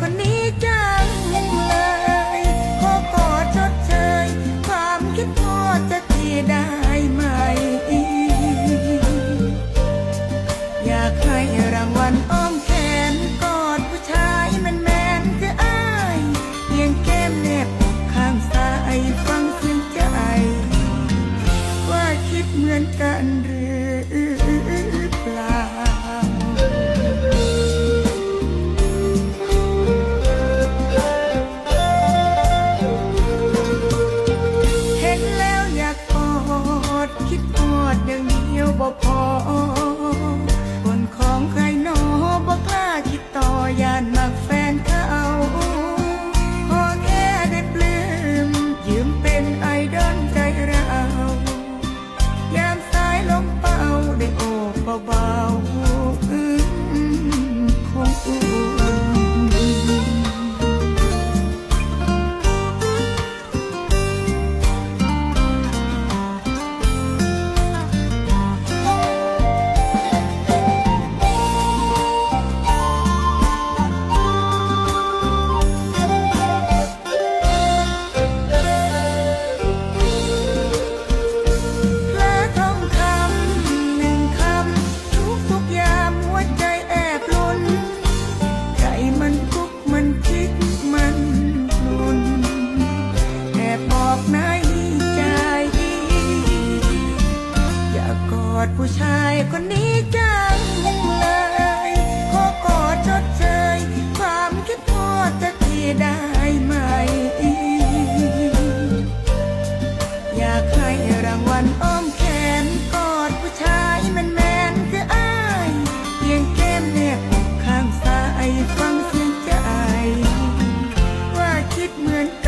คนนี้จังเลยขอกอดชดเชย ความคิดทอดจะทีได้ไหม อยากให้รางวัลอ้อมแขนกอดผู้ชายแมนแมนๆคืออ้ายเพียงแก้มแนบอกข้างซ้ายฟังเสียงใจ ว่าคิดเหมือนกัน อกนยใจอยากกอดผู้ชายคนนี้จังเลยขอกอดชดเจยความคิดโทษจะทีได้ไหม อยากให้รางวัลอ้อมแขนกอดผู้ชายแมนแมนคืออ้ายเพียงแก้มแนบอกข้างซ้ายฟังเสียงใจว่าคิดเหมือนกัน